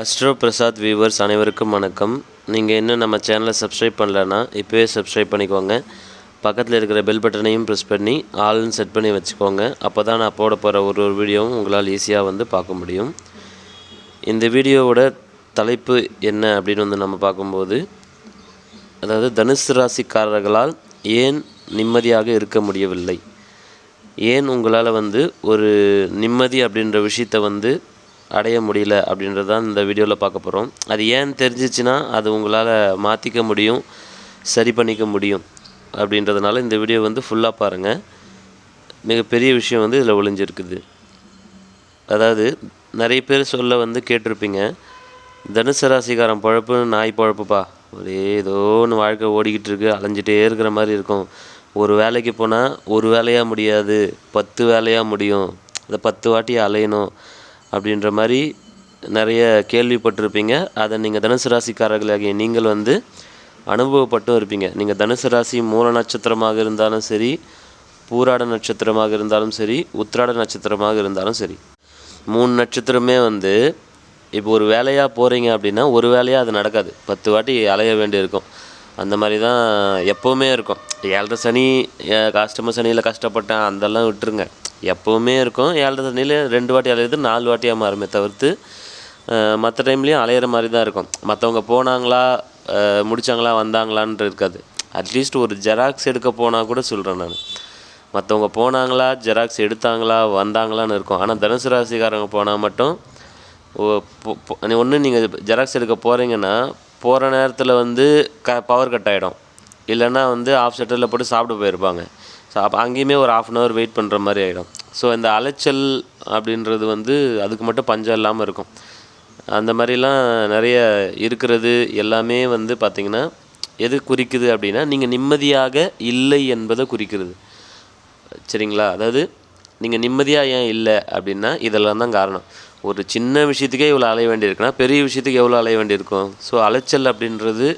Astro Prasad viewers அனைவருக்கும் வணக்கம். நீங்கள் இன்னும் நம்ம சேனலை சப்ஸ்கிரைப் பண்ணலன்னா இப்போவே சப்ஸ்கிரைப் பண்ணிக்கோங்க. பக்கத்தில் இருக்கிற பெல் பட்டனையும் ப்ரெஸ் பண்ணி ஆல்னு செட் பண்ணி வச்சுக்கோங்க. அப்போ தான் நான் போட போகிற ஒரு ஒரு வீடியோவும் உங்களால் ஈஸியாக வந்து பார்க்க முடியும். இந்த வீடியோவோட தலைப்பு என்ன அப்படின்னு வந்து நம்ம பார்க்கும்போது அதாவது தனுசு ராசிக்காரர்களால் ஏன் நிம்மதியாக இருக்க முடியவில்லை? ஏன் உங்களால் வந்து ஒரு நிம்மதி அப்படின்ற விஷயத்தை வந்து அடைய முடியல அப்படின்றது தான் இந்த வீடியோவில் பார்க்க போகிறோம் அது ஏன் தெரிஞ்சிச்சுன்னா அது உங்களால் மாற்றிக்க முடியும் சரி பண்ணிக்க முடியும் அப்படின்றதுனால இந்த வீடியோ வந்து ஃபுல்லாக பாருங்கள் மிகப்பெரிய விஷயம் வந்து இதில் ஒளிஞ்சிருக்குது. அதாவது நிறைய பேர் சொல்ல வந்து கேட்டிருப்பீங்க தனுசு ராசிக்காரன் பழப்பு நாய் பழப்புப்பா. ஒரே ஏதோ ஒன்று வாழ்க்கை ஓடிக்கிட்டு இருக்கு அலைஞ்சிட்டே இருக்கிற மாதிரி இருக்கும். ஒரு வேலைக்கு போனால் ஒரு வேலையாக முடியாது பத்து வேலையாக முடியும். அதை பத்து வாட்டி அலையணும். அப்படின்ற மாதிரி நிறைய கேள்விப்பட்டிருப்பீங்க. அதை நீங்கள் தனுசு ராசிக்காரர்களாகிய நீங்கள் வந்து அனுபவப்பட்டும் இருப்பீங்க. நீங்கள் தனுசு ராசி மூல நட்சத்திரமாக இருந்தாலும் சரி பூராட நட்சத்திரமாக இருந்தாலும் சரி உத்திராட நட்சத்திரமாக இருந்தாலும் சரி. மூணு நட்சத்திரமே வந்து இப்போ ஒரு வேலையாக போகிறீங்க அப்படின்னா ஒரு வேலையாக அது நடக்காது. பத்து வாட்டி அலைய வேண்டியிருக்கும். அந்த மாதிரி தான் எப்போவுமே இருக்கும். ஏழரை சனி கஷ்டமர் சனியில் கஷ்டப்பட்டேன் அதெல்லாம் விட்டுருங்க. எப்போவுமே இருக்கும். ஏழரை சனியில் ரெண்டு வாட்டி அலையுது நாலு வாட்டியாக மாறுமே தவிர்த்து மற்ற டைம்லேயும் அலையிற மாதிரி தான் இருக்கும். மற்றவங்க போனாங்களா முடித்தாங்களா முடிச்சாங்களா வந்தாங்களான்னு இருக்காது. அட்லீஸ்ட் ஒரு ஜெராக்ஸ் எடுக்க போனால் கூட சொல்கிறேன் நான். மற்றவங்க போனாங்களா ஜெராக்ஸ் எடுத்தாங்களா வந்தாங்களான்னு இருக்கும். ஆனால் தனுசு ராசிக்காரங்க போனால் மட்டும் ஒன்று நீங்கள் ஜெராக்ஸ் எடுக்க போகிறீங்கன்னா போகிற நேரத்தில் வந்து க பவர் கட் ஆகிடும் இல்லைன்னா வந்து ஆஃப் ஷட்டரில் போட்டு சாப்பிட போயிருப்பாங்க. ஸோ அப்போ அங்கேயுமே ஒரு ஆஃப் அன் ஹவர் வெயிட் பண்ணுற மாதிரி ஆகிடும் ஸோ இந்த அலைச்சல் அப்படின்றது வந்து அதுக்கு மட்டும் பஞ்சம் இல்லாமல் இருக்கும். அந்த மாதிரிலாம் நிறைய இருக்கிறது எல்லாமே வந்து பார்த்திங்கன்னா எது குறிக்குது அப்படின்னா நீங்கள் நிம்மதியாக இல்லை என்பதை குறிக்கிறது. சரிங்களா? அதாவது நீங்கள் நிம்மதியாக ஏன் இல்லை அப்படின்னா இதெல்லாம் தான் காரணம். ஒரு சின்ன விஷயத்துக்கே இவ்வளோ அலைய வேண்டியிருக்குன்னா பெரிய விஷயத்துக்கு எவ்வளோ அலைய வேண்டியிருக்கும்? ஸோ அலைச்சல் அப்படின்றது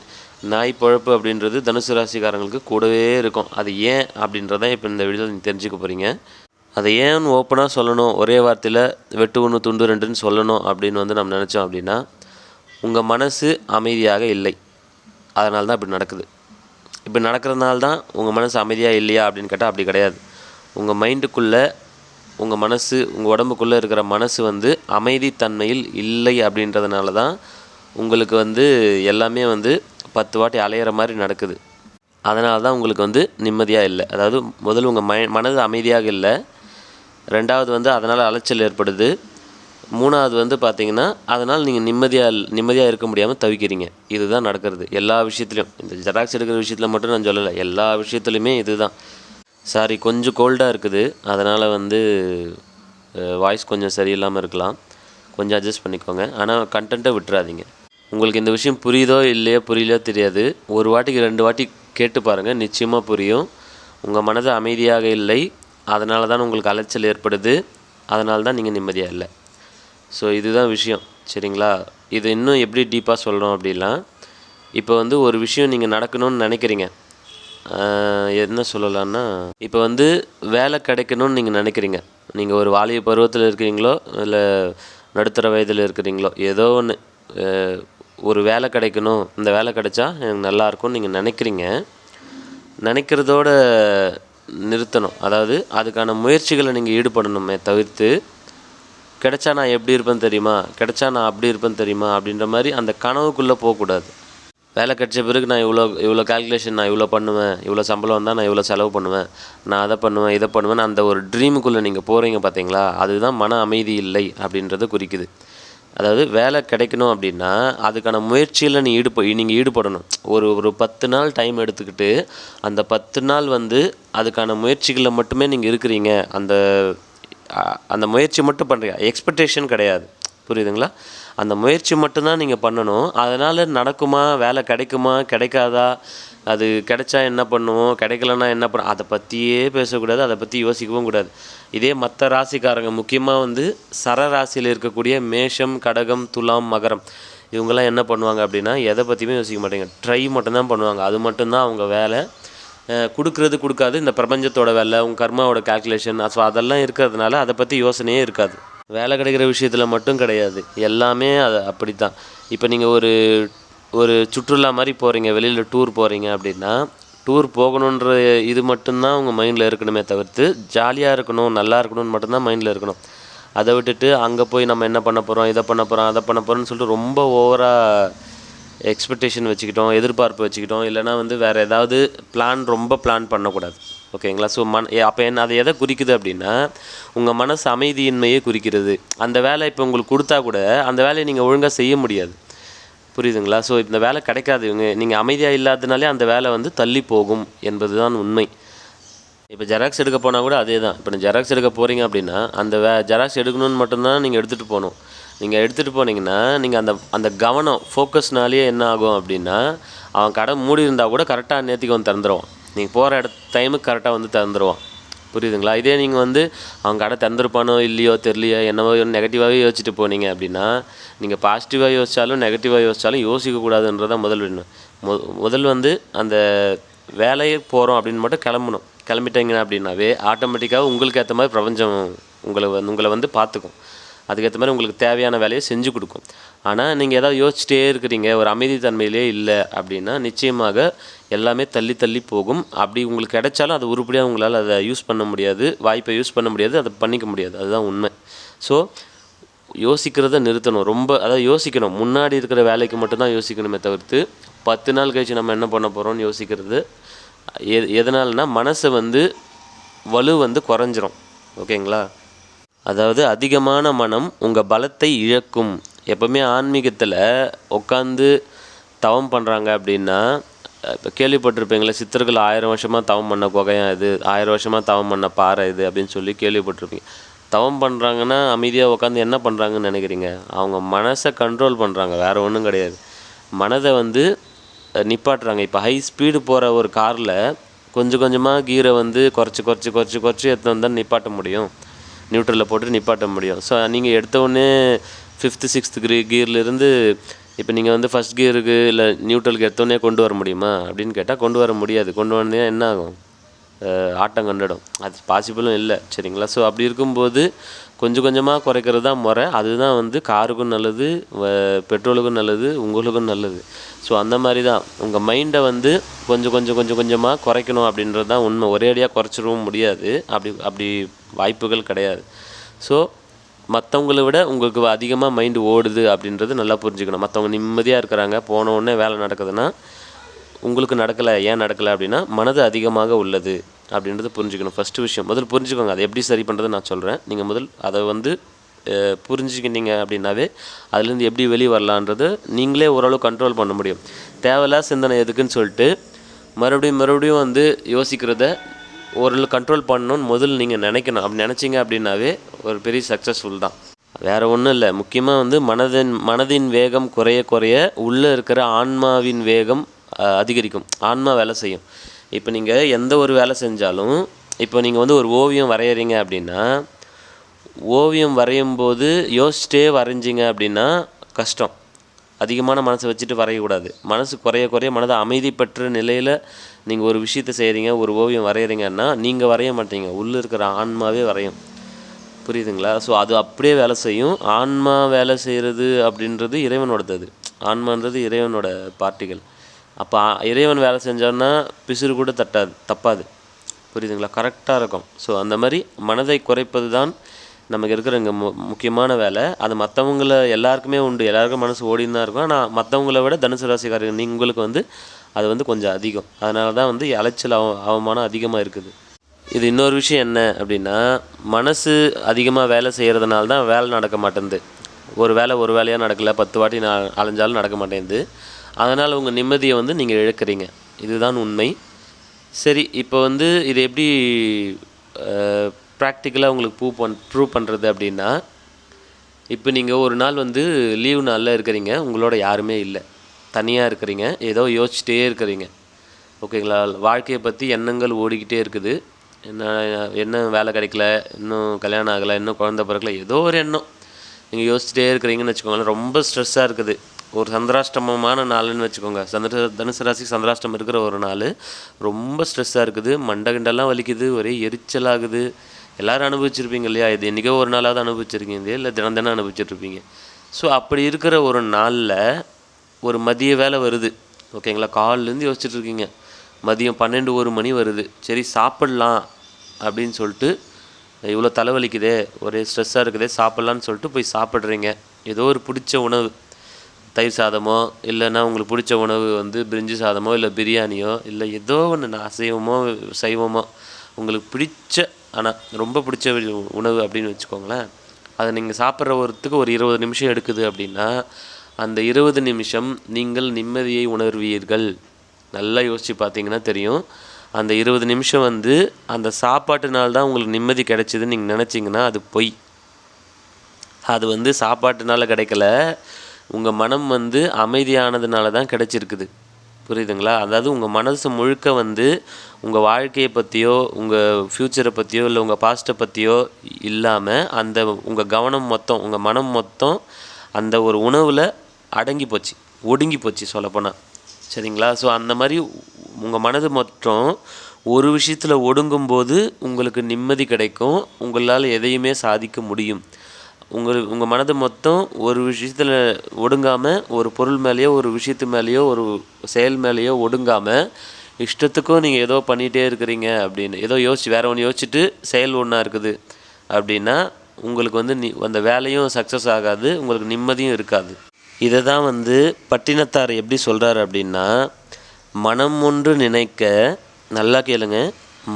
நாய் பழப்பு அப்படின்றது தனுசு ராசிக்காரங்களுக்கு கூடவே இருக்கும். அது ஏன் அப்படின்றத இப்போ இந்த வீடியோவில் நீங்கள் தெரிஞ்சுக்க போகிறீங்க அதை ஏன் ஓப்பனாக சொல்லணும்? ஒரே வார்த்தையில் வெட்டு ஒன்று துண்டு ரெண்டுன்னு சொல்லணும் அப்படின்னு வந்து நம்ம நினச்சோம் அப்படின்னா உங்கள் மனசு அமைதியாக இல்லை. அதனால தான் இப்படி நடக்குது. இப்படி நடக்கிறதுனால தான் உங்கள் மனசு அமைதியாக இல்லையா அப்படின்னு கேட்டால் அப்படி கிடையாது. உங்கள் மைண்டுக்குள்ளே உங்கள் மனசு உங்கள் உடம்புக்குள்ளே இருக்கிற மனசு வந்து அமைதித்தன்மையில் இல்லை அப்படின்றதுனால தான் உங்களுக்கு வந்து எல்லாமே வந்து பத்து வாட்டி அலையிற மாதிரி நடக்குது. அதனால தான் உங்களுக்கு வந்து நிம்மதியாக இல்லை. அதாவது முதல்ல உங்கள் மை மனது அமைதியாக இல்லை. ரெண்டாவது வந்து அதனால் அலைச்சல் ஏற்படுது. மூணாவது வந்து பார்த்தீங்கன்னா அதனால் நீங்கள் நிம்மதியாக நிம்மதியாக இருக்க முடியாமல் தவிக்கிறீங்க. இதுதான் நடக்கிறது. எல்லா விஷயத்துலையும் இந்த ஜெராக்ஸ் எடுக்கிற விஷயத்தில் மட்டும் நான் சொல்லலை. எல்லா விஷயத்துலையுமே இதுதான். சாரி கொஞ்சம் கோல்டாக இருக்குது. அதனால் வந்து வாய்ஸ் கொஞ்சம் சரியில்லாமல் இருக்கலாம். கொஞ்சம் அட்ஜஸ்ட் பண்ணிக்கோங்க. ஆனால் கண்டென்ட்டை விட்டுறாதீங்க. உங்களுக்கு இந்த விஷயம் புரியுதோ இல்லையோ புரியலையோ தெரியாது. ஒரு வாட்டிக்கு ரெண்டு வாட்டி கேட்டு பாருங்கள் நிச்சயமாக புரியும். உங்கள் மனது அமைதியாக இல்லை. அதனால தான் உங்களுக்கு அலைச்சல் ஏற்படுது. அதனால தான் நீங்கள் நிம்மதியாக இல்லை. ஸோ இதுதான் விஷயம். சரிங்களா? இது இன்னும் எப்படி டீப்பாக சொல்கிறோம் அப்படின்னா இப்போ வந்து ஒரு விஷயம் நீங்கள் நடக்கணும்னு நினைக்கிறீங்க. என்ன சொல்லலான்னா இப்போ வந்து வேலை கிடைக்கணும்னு நீங்கள் நினைக்கிறீங்க. நீங்கள் ஒரு வாலிய பருவத்தில் இருக்கிறீங்களோ இல்லை நடுத்தர வயதில் இருக்கிறீங்களோ ஏதோ ஒன்று ஒரு வேலை கிடைக்கணும். இந்த வேலை கிடைச்சா எனக்கு நல்லாயிருக்கும்னு நீங்கள் நினைக்கிறீங்க. நினைக்கிறதோட நிறுத்தணும். அதாவது அதுக்கான முயற்சிகளை நீங்கள் ஈடுபடணுமே தவிர்த்து கிடைச்சா நான் எப்படி இருப்பேன் தெரியுமா? கிடைச்சா நான் அப்படி இருப்பேன் தெரியுமா? அப்படின்ற மாதிரி அந்த கனவுக்குள்ளே போகக்கூடாது. வேலை கிடைச்ச பிறகு நான் இவ்வளோ இவ்வளோ கால்குலேஷன் நான் இவ்வளோ பண்ணுவேன். இவ்வளோ சம்பளம் வந்தால் நான் இவ்வளோ செலவு பண்ணுவேன். நான் அதை பண்ணுவேன் இதை பண்ணுவேன். அந்த ஒரு ட்ரீமுக்குள்ளே நீங்கள் போகிறீங்க பார்த்தீங்களா அதுதான் மன அமைதி இல்லை அப்படின்றத குறிக்குது. அதாவது வேலை கிடைக்கணும் அப்படின்னா அதுக்கான முயற்சியில் நீ ஈடுப நீங்கள் ஈடுபடணும். ஒரு ஒரு பத்து நாள் டைம் எடுத்துக்கிட்டு அந்த பத்து நாள் வந்து அதுக்கான முயற்சிகளில் மட்டுமே நீங்கள் இருக்கிறீங்க. அந்த அந்த முயற்சி மட்டும் பண்ணுறீங்க எக்ஸ்பெக்டேஷன் கிடையாது. புரியுதுங்களா? அந்த முயற்சி மட்டும்தான் நீங்கள் பண்ணணும். அதனால் நடக்குமா வேலை கிடைக்குமா கிடைக்காதா அது கிடைச்சா என்ன பண்ணுவோம் கிடைக்கலன்னா என்ன பண்ண அதை பற்றியே பேசக்கூடாது அதை பற்றி யோசிக்கவும் கூடாது. இதே மற்ற ராசிக்காரங்க முக்கியமாக வந்து சர ராசியில் இருக்கக்கூடிய மேஷம் கடகம் துலாம் மகரம் இவங்கெல்லாம் என்ன பண்ணுவாங்க அப்படின்னா எதை பற்றியுமே யோசிக்க மாட்டாங்க. ட்ரை மட்டும்தான் பண்ணுவாங்க. அது மட்டும்தான் அவங்க வேலை. கொடுக்குறது கொடுக்கறது கொடுக்காது. இந்த பிரபஞ்சத்தோட வேலை உங்கள் கர்மாவோட கால்குலேஷன் ஸோ அதெல்லாம் இருக்கிறதுனால அதை பற்றி யோசனையே இருக்காது. வேலை கிடைக்கிற விஷயத்தில் மட்டும் கிடையாது. எல்லாமே அது அப்படி தான் இப்போ நீங்கள் ஒரு ஒரு சுற்றுலா மாதிரி போகிறீங்க வெளியில் டூர் போகிறீங்க அப்படின்னா டூர் போகணுன்ற இது மட்டும்தான் உங்கள் மைண்டில் இருக்கணுமே தவிர்த்து ஜாலியாக இருக்கணும் நல்லா இருக்கணும்னு மட்டும்தான் மைண்டில் இருக்கணும். அதை விட்டுட்டு அங்கே போய் நம்ம என்ன பண்ண போகிறோம் இதை பண்ண போகிறோம் அதை பண்ண போகிறோம்னு சொல்லிட்டு ரொம்ப ஓவராக எக்ஸ்பெக்டேஷன் வச்சுக்கிட்டோம் எதிர்பார்ப்பு வச்சுக்கிட்டோம். இல்லைனா வந்து வேறு ஏதாவது பிளான் ரொம்ப பிளான் பண்ணக்கூடாது. ஓகேங்களா? ஸோ மன அப்போ என்ன அது எதை குறிக்குது அப்படின்னா உங்கள் மனசு அமைதியின்மையே குறிக்கிறது. அந்த வேலை இப்போ உங்களுக்கு கொடுத்தா கூட அந்த வேலையை நீங்கள் ஒழுங்காக செய்ய முடியாது. புரியுதுங்களா? ஸோ இந்த வேலை கிடைக்காது. இவங்க நீங்கள் அமைதியாக இல்லாததுனாலே அந்த வேலை வந்து தள்ளி போகும் என்பது தான் உண்மை. இப்போ ஜெராக்ஸ் எடுக்க போனால் கூட அதே தான் இப்போ ஜெராக்ஸ் எடுக்க போகிறீங்க அப்படின்னா அந்த வே ஜெராக்ஸ் எடுக்கணும்னு மட்டும்தான் நீங்கள் எடுத்துகிட்டு போகணும். நீங்கள் எடுத்துகிட்டு போனீங்கன்னா நீங்கள் அந்த அந்த கவனம் ஃபோக்கஸ்னாலேயே என்ன ஆகும் அப்படின்னா அவன் கடை மூடி இருந்தால் கூட கரெக்டாக நேற்றுக்கு வந்து திறந்துருவான். நீங்கள் போகிற இடத்து டைமுக்கு கரெக்டாக வந்து திறந்துருவான் புரியுதுங்களா? இதே நீங்கள் வந்து அவன் கடை திறந்துருப்பானோ இல்லையோ தெரியலையோ என்னவோ நெகட்டிவாகவே யோசிச்சுட்டு போனீங்க அப்படின்னா நீங்கள் பாசிட்டிவாக யோசித்தாலும் நெகட்டிவாக யோசித்தாலும் யோசிக்கக்கூடாதுன்றதான் முதல் வேணும் மு முதல் வந்து அந்த வேலையை போகிறோம் அப்படின்னு மட்டும் கிளம்பணும். கிளம்பிட்டீங்க அப்படின்னாவே ஆட்டோமேட்டிக்காக உங்களுக்கு ஏற்ற மாதிரி பிரபஞ்சம் உங்களை வந்து உங்களை வந்து பார்த்துக்கும். அதுக்கேற்ற மாதிரி உங்களுக்கு தேவையான வேலையை செஞ்சு கொடுக்கும். ஆனால் நீங்கள் ஏதாவது யோசிச்சிட்டே இருக்கிறீங்க ஒரு அமைதி தன்மையிலே இல்லை அப்படின்னா நிச்சயமாக எல்லாமே தள்ளி தள்ளி போகும். அப்படி உங்களுக்கு கிடைச்சாலும் அது உருப்படியாக உங்களால் அதை யூஸ் பண்ண முடியாது வாய்ப்பை யூஸ் பண்ண முடியாது அதை பண்ணிக்க முடியாது. அதுதான் உண்மை. ஸோ யோசிக்கிறத நிறுத்தணும். ரொம்ப அதாவது யோசிக்கணும். முன்னாடி இருக்கிற வேலைக்கு மட்டும்தான் யோசிக்கணுமே தவிர்த்து பத்து நாள் கழிச்சு நம்ம என்ன பண்ண போகிறோம்னு யோசிக்கிறது எ எதனால்னா மனசை வந்து வலு வந்து குறைஞ்சிரும். ஓகேங்களா? அதாவது அதிகமான மனம் உங்கள் பலத்தை இழக்கும். எப்பவுமே ஆன்மீகத்தில் உட்காந்து தவம் பண்ணுறாங்க அப்படின்னா இப்போ கேள்விப்பட்டிருப்பீங்களே சித்தர்கள் ஆயிரம் வருஷமாக தவம் பண்ண குகையம் இது ஆயிரம் வருஷமாக தவம் பண்ண பாறை இது அப்படின்னு சொல்லி கேள்விப்பட்டிருப்பீங்க. தவம் பண்ணுறாங்கன்னா அமைதியாக உட்காந்து என்ன பண்ணுறாங்கன்னு நினைக்கிறீங்க? அவங்க மனசை கண்ட்ரோல் பண்ணுறாங்க வேறு ஒன்றும் கிடையாது. மனதை வந்து நிப்பாட்டுறாங்க. இப்போ ஹை ஸ்பீடு போகிற ஒரு காரில் கொஞ்சம் கொஞ்சமாக கீரை வந்து குறைச்சி குறைச்சி குறைச்சி குறைச்சி எடுத்து வந்தால் நிப்பாட்ட முடியும். நியூட்ரலில் போட்டு நிப்பாட்ட முடியும். ஸோ நீங்கள் எடுத்தோடனே ஃபிஃப்த்து சிக்ஸ்த்து கிரி கியர்லேருந்து இப்போ நீங்கள் வந்து ஃபஸ்ட் கியருக்கு இல்லை நியூட்ரலுக்கு எடுத்தோடனே கொண்டு வர முடியுமா? அப்படின்னு கேட்டால் கொண்டு வர முடியாது. கொண்டு வந்தீங்கன்னா என்ன ஆகும்? ஆட்டம் கண்டுடும். அது பாசிபிளும் இல்லை. சரிங்களா? ஸோ அப்படி இருக்கும்போது கொஞ்சம் கொஞ்சமாக குறைக்கிறது தான் முறை. அதுதான் வந்து காருக்கும் நல்லது பெட்ரோலுக்கும் நல்லது உங்களுக்கும் நல்லது. ஸோ அந்த மாதிரி தான். உங்கள் மைண்டை வந்து கொஞ்சம் கொஞ்சம் கொஞ்சம் கொஞ்சமாக குறைக்கணும் அப்படின்றது தான் உண்மை. ஒரேடியாக குறைச்சிடவும் முடியாது. அப்படி அப்படி வாய்ப்புகள் கிடையாது. ஸோ மற்றவங்களை விட உங்களுக்கு அதிகமாக மைண்டு ஓடுது அப்படின்றது நல்லா புரிஞ்சுக்கணும். மற்றவங்க நிம்மதியாக இருக்கிறாங்க. போன உடனே வேலை நடக்குதுன்னா உங்களுக்கு நடக்கலை ஏன் நடக்கலை அப்படின்னா மனது அதிகமாக உள்ளது அப்படின்றது புரிஞ்சுக்கணும். ஃபஸ்ட்டு விஷயம். முதல் புரிஞ்சுக்கோங்க. அதை எப்படி சரி பண்ணுறது நான் சொல்கிறேன் நீங்கள் முதல் அதை வந்து அஹ், புரிஞ்சுக்கிட்டீங்க அப்படின்னாவே அதுலேருந்து எப்படி வெளியே வரலான்றது நீங்களே ஓரளவு கண்ட்ரோல் பண்ண முடியும். தேவையில்லா சிந்தனை எதுக்குன்னு சொல்லிட்டு மறுபடியும் மறுபடியும் வந்து யோசிக்கிறத ஓரளவு கண்ட்ரோல் பண்ணணும்னு முதல்ல நீங்கள் நினைக்கணும். அப்படி நினச்சிங்க அப்படின்னாவே ஒரு பெரிய சக்ஸஸ்ஃபுல் தான். வேறு ஒன்றும் இல்லை. முக்கியமாக வந்து மனதின் மனதின் வேகம் குறைய குறைய உள்ளே இருக்கிற ஆன்மாவின் வேகம் அதிகரிக்கும். ஆன்மா வேலை செய்யும். இப்போ நீங்கள் எந்த ஒரு வேலை செஞ்சாலும் இப்போ நீங்கள் வந்து ஒரு ஓவியம் வரைகிறீங்க அப்படின்னா ஓவியம் வரையும் போது யோசிச்சிட்டே வரைஞ்சிங்க அப்படின்னா கஷ்டம். அதிகமான மனசை வச்சுட்டு வரையக்கூடாது. மனசு குறைய குறைய மனதை அமைதி பெற்ற நிலையில் நீங்கள் ஒரு விஷயத்தை செய்கிறீங்க ஒரு ஓவியம் வரைகிறீங்கன்னா நீங்கள் வரைய மாட்டீங்க. உள்ளே இருக்கிற ஆன்மாவே வரையும். புரியுதுங்களா? ஸோ அது அப்படியே வேலை செய்யும். ஆன்மா வேலை செய்கிறது அப்படின்றது இறைவனோடது அது. ஆன்மான்றது இறைவனோட பார்ட்டிகள். அப்போ இறைவன் வேலை செஞ்சோன்னா பிசுறு கூட தட்டாது தப்பாது. புரியுதுங்களா? கரெக்டாக இருக்கும். ஸோ அந்த மாதிரி மனதை குறைப்பது தான் நமக்கு இருக்கிற இங்கே மு முக்கியமான வேலை. அது மற்றவங்கள எல்லாருக்குமே உண்டு. எல்லாருக்கும் மனசு ஓடின்னு தான் இருக்கும். ஆனால் மற்றவங்கள விட தனுசு ராசிக்காரர்கள் நீ- உங்களுக்கு வந்து அது வந்து கொஞ்சம் அதிகம். அதனால தான் வந்து அலைச்சல் அவ அவமானம் அதிகமாக இருக்குது. இது இன்னொரு விஷயம் என்ன அப்படின்னா மனசு அதிகமாக வேலை செய்கிறதுனால தான் வேலை நடக்க மாட்டேங்குது ஒரு வேலை ஒரு வேலையாக நடக்கல. பத்து வாட்டி நான் அலைஞ்சாலும் நடக்க மாட்டேங்குது அதனால் உங்கள் நிம்மதியை வந்து நீங்கள் இழக்கிறீங்க. இதுதான் உண்மை. சரி இப்போ வந்து இது எப்படி ப்ராக்டிக்கலாக உங்களுக்கு ப்ரூவ் பண் ப்ரூவ் பண்ணுறது அப்படின்னா இப்போ நீங்கள் ஒரு நாள் வந்து லீவு நாளில் இருக்கிறீங்க உங்களோட யாருமே இல்லை. தனியாக இருக்கிறீங்க ஏதோ யோசிச்சுட்டே இருக்கிறீங்க. ஓகேங்களா? வாழ்க்கையை பற்றி எண்ணங்கள் ஓடிக்கிட்டே இருக்குது. என்ன என்ன வேலை கிடைக்கல இன்னும் கல்யாணம் ஆகலை இன்னும் குழந்த பிறக்கல ஏதோ ஒரு எண்ணம். நீங்கள் யோசிச்சுட்டே இருக்கிறீங்கன்னு வச்சுக்கோங்களேன் ரொம்ப ஸ்ட்ரெஸ்ஸாக இருக்குது. ஒரு சந்திராஷ்டமமான நாள்னு வச்சுக்கோங்க. சந்திர தனுசு ராசிக்கு சந்திராஷ்டம் இருக்கிற ஒரு நாள். ரொம்ப ஸ்ட்ரெஸ்ஸாக இருக்குது. மண்டகண்டெல்லாம் வலிக்குது. ஒரே எரிச்சலாகுது. எல்லோரும் அனுபவிச்சிருப்பீங்க இல்லையா? இது என்றைக்கோ ஒரு நாளாவது அனுபவிச்சிருக்கீங்க. இல்லை தினம் தினம் அனுபவிச்சிட்ருப்பீங்க ஸோ அப்படி இருக்கிற ஒரு நாளில் ஒரு மதிய வேலை வருது. ஓகேங்களா காலிலேருந்து யோசிச்சுட்ருக்கீங்க மதியம் பன்னெண்டு ஒரு மணி வருது. சரி சாப்பிட்லாம் அப்படின்னு சொல்லிட்டு இவ்வளோ தலைவலிக்குதே ஒரே ஸ்ட்ரெஸ்ஸாக இருக்குதே சாப்பிட்லான்னு சொல்லிட்டு போய் சாப்பிட்றீங்க. ஏதோ ஒரு பிடிச்ச உணவு. தயிர் சாதமோ இல்லைன்னா உங்களுக்கு பிடிச்ச உணவு வந்து பிரிஞ்சி சாதமோ இல்லை பிரியாணியோ இல்லை ஏதோ ஒன்று நான் அசைவமோ சைவமோ உங்களுக்கு பிடிச்ச ஆனால் ரொம்ப பிடிச்ச உணவு அப்படின்னு வச்சுக்கோங்களேன். அதை நீங்கள் சாப்பிட்ற ஒருத்துக்கு ஒரு இருபது நிமிஷம் எடுக்குது அப்படின்னா அந்த இருபது நிமிஷம் நீங்கள் நிம்மதியை உணர்வீர்கள். நல்லா யோசித்து பார்த்தீங்கன்னா தெரியும். அந்த இருபது நிமிஷம் வந்து அந்த சாப்பாட்டுனால்தான் உங்களுக்கு நிம்மதி கிடைச்சிதுன்னு நீங்கள் நினச்சிங்கன்னா அது பொய். அது வந்து சாப்பாட்டுனால கிடைக்கல. உங்கள் மனம் வந்து அமைதியானதுனால தான் கிடச்சிருக்குது. புரியுதுங்களா? அதாவது உங்கள் மனசு முழுக்க வந்து உங்கள் வாழ்க்கையை பற்றியோ உங்கள் ஃப்யூச்சரை பற்றியோ இல்லை உங்கள் பாஸ்ட்டை பற்றியோ இல்லாமல் அந்த உங்கள் கவனம் மொத்தம் உங்கள் மனம் மொத்தம் அந்த ஒரு உணவில் அடங்கி போச்சு ஒடுங்கி போச்சு சொல்லப்போனால் சரிங்களா? ஸோ அந்த மாதிரி உங்கள் மனது மொத்தம் ஒரு விஷயத்தில் ஒடுங்கும்போது உங்களுக்கு நிம்மதி கிடைக்கும். உங்களால் எதையுமே சாதிக்க முடியும். உங்கள் உங்கள் மனது மொத்தம் ஒரு விஷயத்தில் ஒடுங்காமல் ஒரு பொருள் மேலேயோ ஒரு விஷயத்து மேலேயோ ஒரு செயல் மேலேயோ ஒடுங்காமல் இஷ்டத்துக்கும் நீங்கள் ஏதோ பண்ணிகிட்டே இருக்கிறீங்க அப்படின்னு ஏதோ யோசிச்சு வேற ஒன்று யோசிச்சுட்டு செயல் ஒன்றா இருக்குது அப்படின்னா உங்களுக்கு வந்து நி அந்த வேலையும் சக்ஸஸ் ஆகாது உங்களுக்கு நிம்மதியும் இருக்காது. இதை தான் வந்து பட்டினத்தார் எப்படி சொல்கிறாரு அப்படின்னா மனம் ஒன்று நினைக்க நல்லா கேளுங்க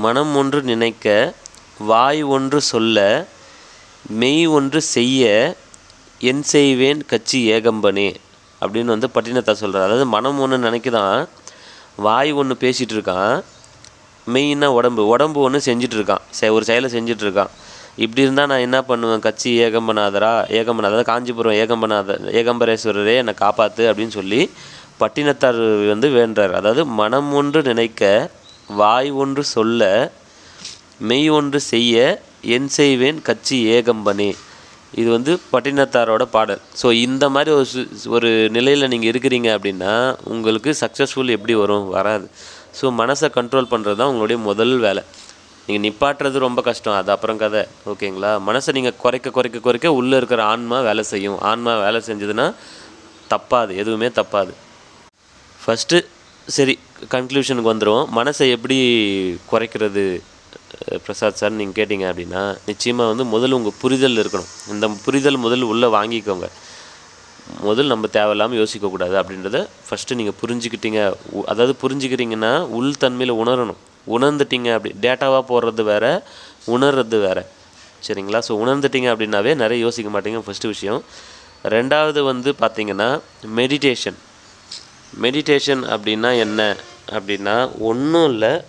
மனம் ஒன்று நினைக்க வாய் ஒன்று சொல்ல மெய் ஒன்று செய்ய என் செய்வேன் கட்சி ஏகம்பனே அப்படின்னு வந்து பட்டினத்தார் சொல்கிறார் அதாவது மனம் ஒன்று நினைக்குதான் வாய் ஒன்று பேசிகிட்டு இருக்கான் மெயின்னா உடம்பு. உடம்பு ஒன்று செஞ்சுட்டு இருக்கான் செ ஒரு செயலை செஞ்சுட்டு இருக்கான் இப்படி இருந்தால் நான் என்ன பண்ணுவேன்? கட்சி ஏகம்பநாதரா ஏகம்பநாதர் அதாவது காஞ்சிபுரம் ஏகம்பநாதர் ஏகம்பரேஸ்வரரே என்னை காப்பாற்று அப்படின்னு சொல்லி பட்டினத்தார் வந்து வேண்டார் அதாவது மனம் ஒன்று நினைக்க வாய் ஒன்று சொல்ல மெய் ஒன்று செய்ய என் செய்வேன் கட்சி ஏகம்பனே. இது வந்து பட்டினத்தாரோட பாடல். ஸோ இந்த மாதிரி ஒரு ஒரு நிலையில் நீங்கள் இருக்கிறீங்க அப்படின்னா உங்களுக்கு சக்ஸஸ்ஃபுல் எப்படி வரும்? வராது. ஸோ மனசை கண்ட்ரோல் பண்ணுறது தான் உங்களுடைய முதல் வேலை. நீங்கள் நிப்பாட்டுறது ரொம்ப கஷ்டம். அது அப்புறம் கதை. ஓகேங்களா? மனசை நீங்கள் குறைக்க குறைக்க குறைக்க உள்ளே இருக்கிற ஆன்மா வேலை செய்யும். ஆன்மா வேலை செஞ்சதுன்னா தப்பாது. எதுவுமே தப்பாது. ஃபஸ்ட்டு சரி கன்க்ளூஷனுக்கு வந்துடுவோம் மனசை எப்படி குறைக்கிறது? பிரசாத் சார் நீங்கள் கேட்டிங்க அப்படின்னா நிச்சயமாக வந்து முதல்ல உங்கள் புரிதல் இருக்கணும். இந்த புரிதல் முதல் உள்ளே வாங்கிக்கோங்க. முதல் நம்ம தேவையில்லாமல் யோசிக்கக்கூடாது அப்படின்றத ஃபஸ்ட்டு நீங்கள் புரிஞ்சுக்கிட்டீங்க. உ- அதாவது புரிஞ்சுக்கிறீங்கன்னா உள் தன்மையில் உணரணும். உணர்ந்துட்டீங்க அப்படி டேட்டாவாக போடுறது வேறு உணர்றது வேறு. சரிங்களா? ஸோ உணர்ந்துட்டீங்க அப்படின்னாவே நிறைய யோசிக்க மாட்டீங்க ஃபஸ்ட்டு விஷயம். ரெண்டாவது வந்து பார்த்திங்கன்னா மெடிடேஷன் மெடிடேஷன் அப்படின்னா என்ன? அப்படின்னா ஒன்றும் இல்லை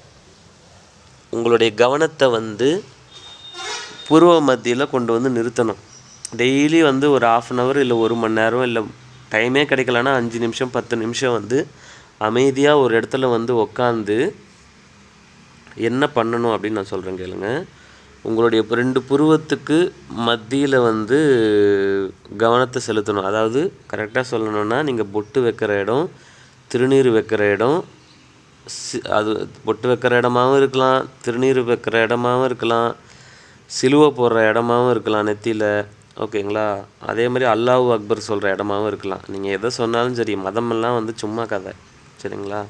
உங்களுடைய கவனத்தை வந்து பூர்வ மத்தியில் கொண்டு வந்து நிறுத்தணும். டெய்லி வந்து ஒரு ஆஃப் அன் ஹவர் இல்லை ஒரு மணி நேரம் இல்லை டைமே கிடைக்கலன்னா அஞ்சு நிமிஷம் பத்து நிமிஷம் வந்து அமைதியாக ஒரு இடத்துல வந்து உக்காந்து என்ன பண்ணணும் அப்படின்னு நான் சொல்கிறேன் கேளுங்க. உங்களுடைய ரெண்டு புருவத்துக்கு மத்தியில் வந்து கவனத்தை செலுத்தணும். அதாவது கரெக்டாக சொல்லணுன்னா நீங்கள் பொட்டு வைக்கிற இடம் திருநீர் வைக்கிற இடம் சி அது பொட்டு வைக்கிற இடமாவும் இருக்கலாம் திருநீர் வைக்கிற இடமாவும் இருக்கலாம் சிலுவை போடுற இடமாவும் இருக்கலாம் நெத்தியில். ஓகேங்களா அதே மாதிரி அல்லாஹூ அக்பர் சொல்கிற இடமாவும் இருக்கலாம். நீங்கள் எதை சொன்னாலும் சரி மதமெல்லாம் வந்து சும்மா கதை. சரிங்களா?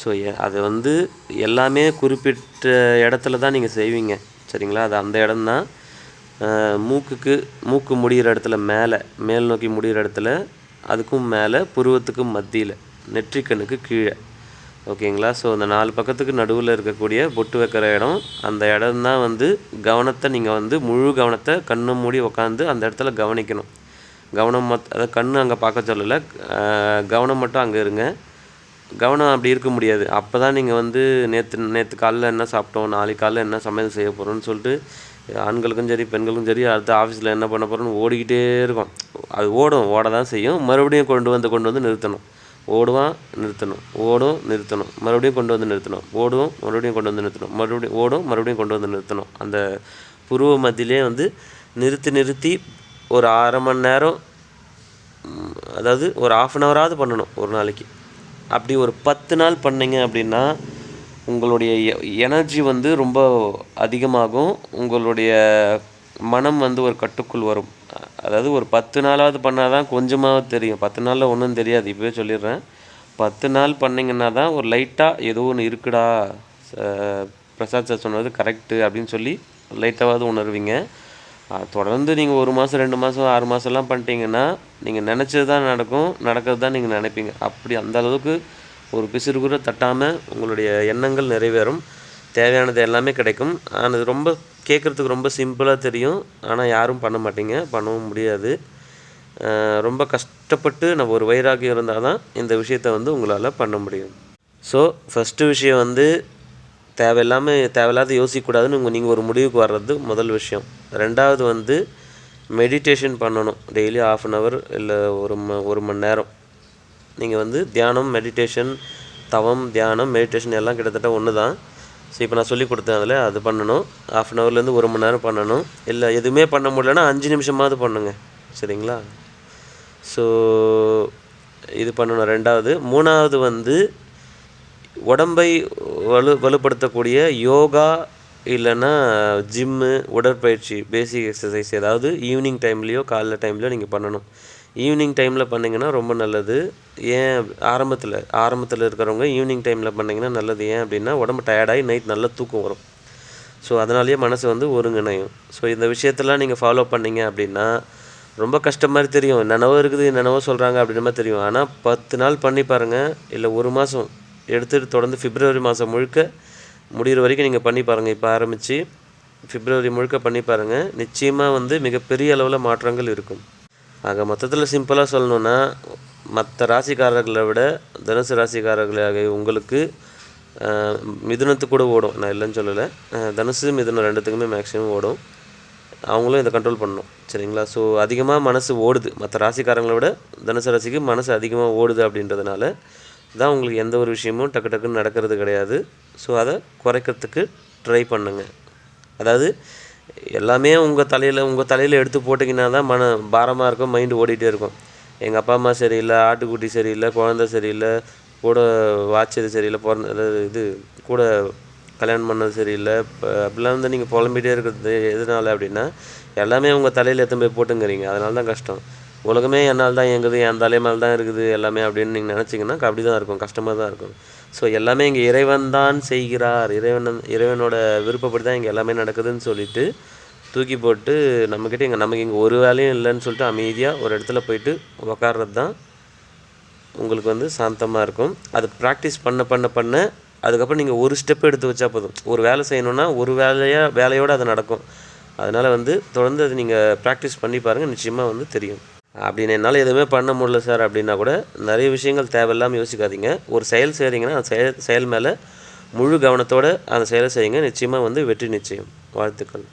ஸோ அது வந்து எல்லாமே குறிப்பிட்ட இடத்துல தான் நீங்கள் செய்வீங்க. சரிங்களா? அது அந்த இடம்தான். மூக்குக்கு மூக்கு முடிகிற இடத்துல மேலே மேல் நோக்கி முடிகிற இடத்துல அதுக்கும் மேலே புருவத்துக்கும் மத்தியில் நெற்றிக்கண்ணுக்கு கீழே. ஓகேங்களா? ஸோ அந்த நாலு பக்கத்துக்கு நடுவில் இருக்கக்கூடிய பொட்டு வைக்கிற இடம் அந்த இடம் தான் வந்து கவனத்தை நீங்கள் வந்து முழு கவனத்தை கண்ணு மூடி உக்காந்து அந்த இடத்துல கவனிக்கணும். கவனம் மத் அதாவது கண் அங்கே பார்க்க சொல்லலை. கவனம் மட்டும் அங்கே இருங்க. கவனம் அப்படி இருக்க முடியாது. அப்போ தான் நீங்கள் வந்து நேற்று நேற்று காலைல என்ன சாப்பிட்டோம் நாளைக்கு காலைல என்ன சமையல் செய்ய போகிறோம்னு சொல்லிட்டு ஆண்களுக்கும் சரி பெண்களுக்கும் சரி அடுத்த ஆஃபீஸில் என்ன பண்ண போகிறோன்னு ஓடிக்கிட்டே இருக்கும். அது ஓடும் ஓட தான் செய்யும். மறுபடியும் கொண்டு வந்து கொண்டு வந்து நிறுத்தணும். ஓடுவான் நிறுத்தணும். ஓடும் நிறுத்தணும். மறுபடியும் கொண்டு வந்து நிறுத்தணும். ஓடும் மறுபடியும் கொண்டு வந்து நிறுத்தணும். மறுபடியும் ஓடும் மறுபடியும் கொண்டு வந்து நிறுத்தணும். அந்த புருவ மத்தியிலே வந்து நிறுத்தி நிறுத்தி ஒரு அரை மணி நேரம் அதாவது ஒரு ஆஃப் அன் ஹவராவது பண்ணணும் ஒரு நாளைக்கு. அப்படி ஒரு பத்து நாள் பண்ணிங்க அப்படின்னா உங்களுடைய எ எனர்ஜி வந்து ரொம்ப அதிகமாகும். உங்களுடைய மனம் வந்து ஒரு கட்டுக்குள் வரும். அதாவது ஒரு பத்து நாளாவது பண்ணால் தான் கொஞ்சமாவது தெரியும். பத்து நாளில் ஒன்றும் தெரியாது. இப்போவே சொல்லிடுறேன். பத்து நாள் பண்ணிங்கன்னா தான் ஒரு லைட்டாக ஏதோ ஒன்று இருக்குடா. பிரசாத் சார் சொன்னது கரெக்டு அப்படின்னு சொல்லி லைட்டாவது உணர்வீங்க. தொடர்ந்து நீங்கள் ஒரு மாதம் ரெண்டு மாதம் ஆறு மாதம்லாம் பண்ணிட்டீங்கன்னா நீங்கள் நினச்சது தான் நடக்கும். நடக்கிறது தான் நீங்கள் நினைப்பீங்க. அப்படி அந்த அளவுக்கு ஒரு பிசிறு கூட தட்டாமல் உங்களுடைய எண்ணங்கள் நிறைவேறும். தேவையானது எல்லாமே கிடைக்கும். ஆனால் ரொம்ப கேட்குறதுக்கு ரொம்ப சிம்பிளாக தெரியும். ஆனால் யாரும் பண்ண மாட்டீங்க. பண்ணவும் முடியாது. ரொம்ப கஷ்டப்பட்டு நம்ம ஒரு வைராகியம் இருந்தால் தான் இந்த விஷயத்தை வந்து உங்களால் பண்ண முடியும். ஸோ ஃபஸ்ட்டு விஷயம் வந்து தேவையில்லாமல் தேவையில்லாத யோசிக்கக்கூடாதுன்னு உங்கள் நீங்கள் ஒரு முடிவுக்கு வர்றது முதல் விஷயம். ரெண்டாவது வந்து மெடிடேஷன் பண்ணணும். டெய்லி ஆஃப் அன் ஹவர் இல்லை ஒரு ம ஒரு மணி நேரம். நீங்கள் வந்து தியானம் மெடிடேஷன் தவம் தியானம் மெடிடேஷன் எல்லாம் கிட்டத்தட்ட ஒன்று தான் ஸோ இப்போ நான் சொல்லி கொடுத்தேன் அதில் அது பண்ணணும். ஆஃப் அன் ஹவர்லேருந்து ஒரு மணி நேரம் பண்ணணும். இல்லை எதுவுமே பண்ண முடியலன்னா அஞ்சு நிமிஷமாவது பண்ணுங்க. சரிங்களா? ஸோ இது பண்ணணும் ரெண்டாவது. மூணாவது வந்து உடம்பை வலு வலுப்படுத்தக்கூடிய யோகா இல்லைன்னா ஜிம்மு உடற்பயிற்சி பேசிக் எக்ஸசைஸ் ஏதாவது ஈவினிங் டைம்லேயோ காலைல டைம்லேயோ நீங்கள் பண்ணணும். ஈவினிங் டைமில் பண்ணிங்கன்னா ரொம்ப நல்லது. ஏன் ஆரம்பத்தில் ஆரம்பத்தில் இருக்கிறவங்க ஈவினிங் டைமில் பண்ணிங்கன்னா நல்லது. ஏன் அப்படின்னா உடம்பு டயர்டாகி நைட் நல்லா தூக்கம் வரும். ஸோ அதனாலேயே மனசு வந்து ஒருங்கிணையும். ஸோ இந்த விஷயத்தெல்லாம் நீங்கள் ஃபாலோ பண்ணீங்க அப்படின்னா ரொம்ப கஷ்டம் மாதிரி தெரியும். என்னென்னவோ இருக்குது என்னென்னவோ சொல்கிறாங்க அப்படின்ற மாதிரி தெரியும். ஆனால் பத்து நாள் பண்ணி பாருங்கள் இல்லை ஒரு மாதம் எடுத்துட்டு தொடர்ந்து பிப்ரவரி மாதம் முழுக்க முடிகிற வரைக்கும் நீங்கள் பண்ணி பாருங்கள் இப்போ ஆரம்பித்து பிப்ரவரி முழுக்க பண்ணி பாருங்கள் நிச்சயமாக வந்து மிகப்பெரிய அளவில் மாற்றங்கள் இருக்கும். ஆக மொத்தத்தில் சிம்பிளாக சொல்லணுன்னா மற்ற ராசிக்காரர்களை விட தனுசு ராசிக்காரர்களாக உங்களுக்கு மிதுனத்து கூட ஓடும். நான் இல்லைன்னு சொல்லலை. தனுசு மிதுனம் ரெண்டுத்துக்குமே மேக்ஸிமம் ஓடும். அவங்களும் இதை கண்ட்ரோல் பண்ணணும். சரிங்களா? ஸோ அதிகமாக மனசு ஓடுது. மற்ற ராசிக்காரங்களை விட தனுசு ராசிக்கு மனசு அதிகமாக ஓடுது அப்படின்றதுனால தான் உங்களுக்கு எந்த ஒரு விஷயமும் டக்கு டக்குன்னு நடக்கிறது கிடையாது. ஸோ அதை குறைக்கிறதுக்கு ட்ரை பண்ணுங்க. அதாவது எல்லாமே உங்கள் தலையில் உங்கள் தலையில் எடுத்து போட்டிங்கன்னா தான் மன பாரமாக இருக்கும் மைண்டு ஓடிட்டே இருக்கும். எங்கள் அப்பா அம்மா சரியில்லை ஆட்டுக்குட்டி சரியில்லை குழந்த சரியில்லை கூட வாட்சது சரியில்லை பிறந்த அதாவது இது கூட கல்யாணம் பண்ணது சரியில்லை இப்போ அப்படிலாம் வந்து நீங்கள் புலம்பிகிட்டே இருக்கிறது எதனால அப்படின்னா எல்லாமே உங்கள் தலையில் எத்தனை போய் போட்டுங்கிறீங்க. அதனால தான் கஷ்டம். உலகமே என்னால் தான் இயங்குது என் தலை மேல் தான் இருக்குது எல்லாமே அப்படின்னு நீங்கள் நினச்சிங்கன்னா அப்படி தான் இருக்கும் கஷ்டமாக தான் இருக்கும். ஸோ எல்லாமே இங்கே இறைவன் தான் செய்கிறார். இறைவன் இறைவனோட விருப்பப்படி தான் இங்கே எல்லாமே நடக்குதுன்னு சொல்லிட்டு தூக்கி போட்டு நம்மக்கிட்ட இங்கே நமக்கு இங்கே ஒரு வேலையும் இல்லைன்னு சொல்லிட்டு அமைதியாக ஒரு இடத்துல போயிட்டு உக்காடுறது தான் உங்களுக்கு வந்து சாந்தமாக இருக்கும். அது ப்ராக்டிஸ் பண்ண பண்ண பண்ண அதுக்கப்புறம் நீங்கள் ஒரு ஸ்டெப் எடுத்து வச்சா போதும். ஒரு வேலை செய்யணுன்னா ஒரு வேலையாக வேலையோடு அது நடக்கும். அதனால் வந்து தொடர்ந்து அது நீங்கள் ப்ராக்டிஸ் பண்ணி பாருங்கள் நிச்சயமாக வந்து தெரியும். அப்படின்னு என்னால் எதுவுமே பண்ண முடியல சார் அப்படின்னா கூட நிறைய விஷயங்கள் தேவையில்லாமல் யோசிக்காதீங்க. ஒரு செயல் செய்கிறீங்கன்னா அந்த செயல் செயல் மேலே முழு கவனத்தோடு அந்த செயலை செய்யுங்க. நிச்சயமாக வந்து வெற்றி நிச்சயம். வாழ்த்துக்கள்.